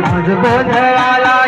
माझ गोंधळाला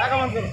টাকা মান করো।